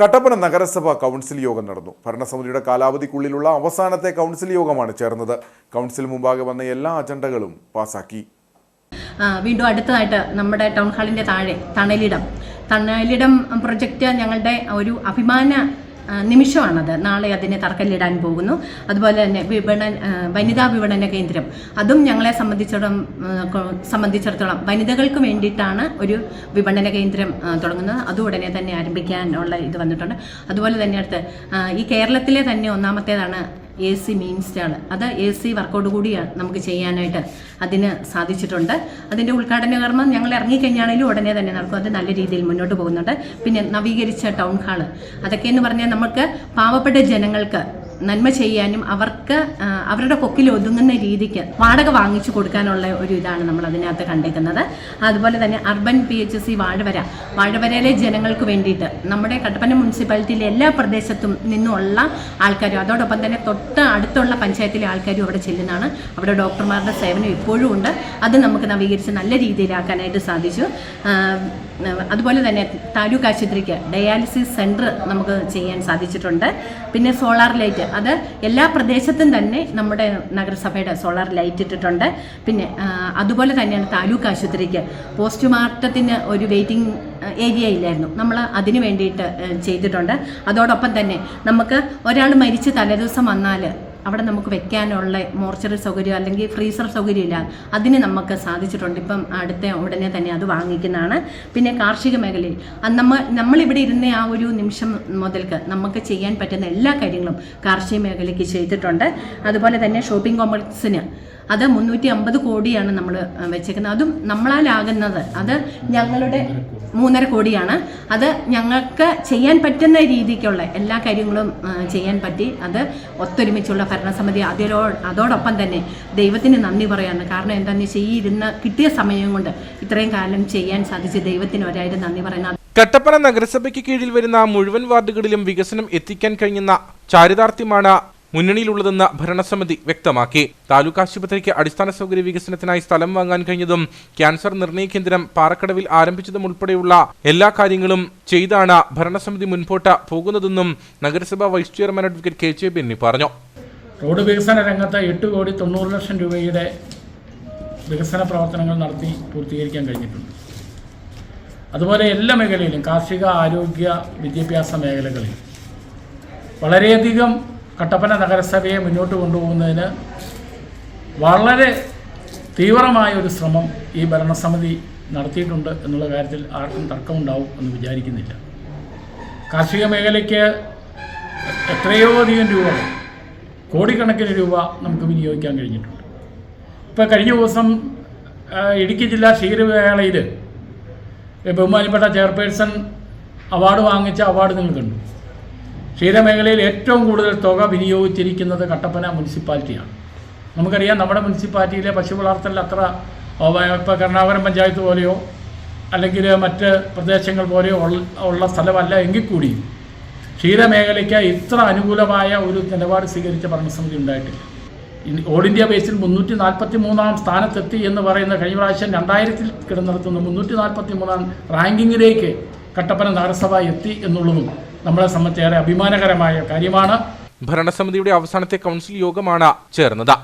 കട്ടപ്പന നഗരസഭ കൗൺസിൽ യോഗം നടന്നു. ഭരണസമിതിയുടെ കാലാവധിക്കുള്ളിലുള്ള അവസാനത്തെ കൗൺസിൽ യോഗമാണ് ചേർന്നത്. കൗൺസിൽ മുമ്പാകെ വന്ന എല്ലാ അജണ്ടകളും പാസാക്കി. വീണ്ടും അടുത്തതായിട്ട് നമ്മുടെ ടൗൺ താഴെ തണലിടം. തണലിടം പ്രൊജക്റ്റ് ഞങ്ങളുടെ ഒരു അഭിമാന നിമിഷമാണത്. നാളെ അതിനെ തറക്കല്ലിടാൻ പോകുന്നു. അതുപോലെ തന്നെ വിപണന ആ, വനിതാ വിപണന കേന്ദ്രം. അതും ഞങ്ങളെ സംബന്ധിച്ചിടം ആ, കൊ- സംബന്ധിച്ചിടത്തോളം വനിതകൾക്ക് വേണ്ടിയിട്ടാണ് ഒരു വിപണന കേന്ദ്രം തുടങ്ങുന്നത്. അത് ഉടനെ തന്നെ ആരംഭിക്കാനുള്ള ഇത് വന്നിട്ടുണ്ട്. അതുപോലെ തന്നെ അടുത്ത് ഈ കേരളത്തിലെ തന്നെ ഒന്നാമത്തേതാണ് എ സി മെയിൻ സ്റ്റാൾ അത് എ സി വർക്കൗട്ട് കൂടിയാണ് നമുക്ക് ചെയ്യാനായിട്ട് അതിന് സാധിച്ചിട്ടുണ്ട്. അതിന്റെ ഉദ്ഘാടന കർമ്മം ഞങ്ങൾ ഇറങ്ങിക്കഴിഞ്ഞാണെങ്കിലും ഉടനെ തന്നെ നടക്കും. അത് നല്ല രീതിയിൽ മുന്നോട്ട് പോകുന്നുണ്ട്. പിന്നെ നവീകരിച്ച ടൗൺ ഹാൾ അതൊക്കെയെന്ന് പറഞ്ഞാൽ നമുക്ക് പാവപ്പെട്ട ജനങ്ങൾക്ക് നന്മ ചെയ്യാനും അവർക്ക് അവരുടെ കൊക്കിൽ ഒതുങ്ങുന്ന രീതിക്ക് വാടക വാങ്ങിച്ചു കൊടുക്കാനുള്ള ഒരു ഇതാണ് നമ്മൾ അതിനകത്ത് കണ്ടേക്കുന്നത് അതുപോലെ തന്നെ urban P H C Vazhavara. വാഴവരയിലെ ജനങ്ങൾക്ക് വേണ്ടിയിട്ട് നമ്മുടെ കട്ടപ്പന മുനിസിപ്പാലിറ്റിയിലെ എല്ലാ പ്രദേശത്തും നിന്നുള്ള ആൾക്കാരും അതോടൊപ്പം തന്നെ തൊട്ട് അടുത്തുള്ള പഞ്ചായത്തിലെ ആൾക്കാരും അവിടെ ചെല്ലുന്നതാണ്. അവിടെ ഡോക്ടർമാരുടെ സേവനം ഇപ്പോഴും ഉണ്ട്. അത് നമുക്ക് നവീകരിച്ച് നല്ല രീതിയിലാക്കാനായിട്ട് സാധിച്ചു. അതുപോലെ തന്നെ താലൂക്ക് ആശുപത്രിക്ക് ഡയാലിസിസ് സെന്റർ നമുക്ക് ചെയ്യാൻ സാധിച്ചിട്ടുണ്ട്. പിന്നെ സോളാർ ലൈറ്റ്. അത് എല്ലാ പ്രദേശത്തും തന്നെ നമ്മുടെ നഗരസഭയുടെ സോളാർ ലൈറ്റ് ഇട്ടിട്ടുണ്ട്. പിന്നെ അതുപോലെ തന്നെയാണ് താലൂക്ക് ആശുപത്രിക്ക് പോസ്റ്റ്മോർട്ടത്തിന് ഒരു വെയിറ്റിംഗ് ഏരിയ ഇല്ലായിരുന്നു. നമ്മൾ അതിന് വേണ്ടിയിട്ട് ചെയ്തിട്ടുണ്ട്. അതോടൊപ്പം തന്നെ നമുക്ക് ഒരാൾ മരിച്ച് തലേദിവസം വന്നാൽ അവിടെ നമുക്ക് വെക്കാനുള്ള മോർച്ചറി സൗകര്യം അല്ലെങ്കിൽ ഫ്രീസർ സൗകര്യം ഇല്ല. അതിന് നമുക്ക് സാധിച്ചിട്ടുണ്ട്. ഇപ്പം അടുത്ത ഉടനെ തന്നെ അത് വാങ്ങിക്കുന്നതാണ്. പിന്നെ കാർഷിക മേഖലയിൽ. നമ്മൾ നമ്മ നമ്മളിവിടെ ഇരുന്ന ആ ഒരു നിമിഷം മുതൽക്ക് നമുക്ക് ചെയ്യാൻ പറ്റുന്ന എല്ലാ കാര്യങ്ങളും കാർഷിക മേഖലയ്ക്ക് ചെയ്തിട്ടുണ്ട്. അതുപോലെ തന്നെ ഷോപ്പിംഗ് കോംപ്ലക്സിന്. അത് മുന്നൂറ്റി അമ്പത് കോടിയാണ് നമ്മൾ വെച്ചേക്കുന്നത്. അതും നമ്മളാലാകുന്നത്. അത് ഞങ്ങളുടെ മൂന്നര കോടിയാണ്. അത് ഞങ്ങൾക്ക് ചെയ്യാൻ പറ്റുന്ന രീതിക്കുള്ള എല്ലാ കാര്യങ്ങളും ചെയ്യാൻ പറ്റി. അത് ഒത്തൊരുമിച്ചുള്ള ഭരണസമിതി അതിലോ അതോടൊപ്പം തന്നെ ദൈവത്തിന് നന്ദി പറയാണ് കാരണം എന്താണെന്ന് വെച്ചാൽ ഈ ഇരുന്ന് കിട്ടിയ സമയം കൊണ്ട് ഇത്രയും കാലം ചെയ്യാൻ സാധിച്ച് ദൈവത്തിന് ഒരായിരം നന്ദി പറയുന്ന. കട്ടപ്പന നഗരസഭയ്ക്ക് കീഴിൽ വരുന്ന മുഴുവൻ വാർഡുകളിലും വികസനം എത്തിക്കാൻ കഴിയുന്ന ചാരിതാർത്ഥ്യമാണ് മുന്നണിയിലുള്ളതെന്ന് ഭരണസമിതി വ്യക്തമാക്കി. താലൂക്ക് ആശുപത്രിക്ക് അടിസ്ഥാന സൗകര്യ വികസനത്തിനായി സ്ഥലം വാങ്ങാൻ കഴിഞ്ഞതും ക്യാൻസർ നിർണയ കേന്ദ്രം പാറക്കടവിൽ ആരംഭിച്ചതും ഉൾപ്പെടെയുള്ള എല്ലാ കാര്യങ്ങളും ചെയ്താണ് ഭരണസമിതി മുൻപോട്ട് പോകുന്നതെന്നും നഗരസഭാ vice chairman advocate K J Benny പറഞ്ഞു. റോഡ് വികസന രംഗത്ത് എട്ട് കോടി തൊണ്ണൂറ് ലക്ഷം രൂപയുടെ വികസന പ്രവർത്തനങ്ങൾ നടത്തി പൂർത്തീകരിക്കാൻ കഴിഞ്ഞിട്ടുണ്ട്. അതുപോലെ എല്ലാ മേഖലയിലും കാർഷിക ആരോഗ്യ വിദ്യാഭ്യാസ മേഖലകളിൽ വളരെയധികം കട്ടപ്പന നഗരസഭയെ മുന്നോട്ട് കൊണ്ടുപോകുന്നതിന് വളരെ തീവ്രമായ ഒരു ശ്രമം ഈ ഭരണസമിതി നടത്തിയിട്ടുണ്ട് എന്നുള്ള കാര്യത്തിൽ ആർക്കും തർക്കമുണ്ടാവും എന്ന് വിചാരിക്കുന്നില്ല. കാർഷിക മേഖലയ്ക്ക് എത്രയോ അധികം രൂപ കോടിക്കണക്കിന് രൂപ നമുക്ക് വിനിയോഗിക്കാൻ കഴിഞ്ഞിട്ടുണ്ട്. ഇപ്പോൾ കഴിഞ്ഞ ദിവസം ഇടുക്കി ജില്ലാ ക്ഷീരമേളയിൽ ബഹുമാനപ്പെട്ട ചെയർപേഴ്സൺ അവാർഡ് വാങ്ങിച്ച അവാർഡ് നിങ്ങൾ കണ്ടു. ക്ഷീരമേഖലയിൽ ഏറ്റവും കൂടുതൽ തുക വിനിയോഗിച്ചിരിക്കുന്നത് കട്ടപ്പന മുനിസിപ്പാലിറ്റിയാണ്. നമുക്കറിയാം നമ്മുടെ മുനിസിപ്പാലിറ്റിയിലെ പശു വളർത്തലിൽ അത്ര ഇപ്പോൾ കരുണാകരം പഞ്ചായത്ത് പോലെയോ അല്ലെങ്കിൽ മറ്റ് പ്രദേശങ്ങൾ പോലെയോ ഉള്ള സ്ഥലമല്ല എങ്കിൽ കൂടിയും ക്ഷീരമേഖലയ്ക്ക് ഇത്ര അനുകൂലമായ ഒരു നിലപാട് സ്വീകരിച്ച ഭരണസമിതി ഉണ്ടായിട്ടില്ല. ഓൾ ഇന്ത്യ ബേസിൽ മുന്നൂറ്റി നാൽപ്പത്തി മൂന്നാം സ്ഥാനത്തെത്തി എന്ന് പറയുന്ന കഴിഞ്ഞ പ്രാവശ്യം രണ്ടായിരത്തിൽ കിടന്നിടത്തുന്ന മുന്നൂറ്റി നാൽപ്പത്തി മൂന്നാം റാങ്കിങ്ങിലേക്ക് കട്ടപ്പന നഗരസഭ എത്തി എന്നുള്ളതും നമ്മളെ സംബന്ധിച്ച് ഏറെ അഭിമാനകരമായ കാര്യമാണ്. ഭരണസമിതിയുടെ അവസാനത്തെ കൗൺസിൽ യോഗമാണ് ചേർന്നത്.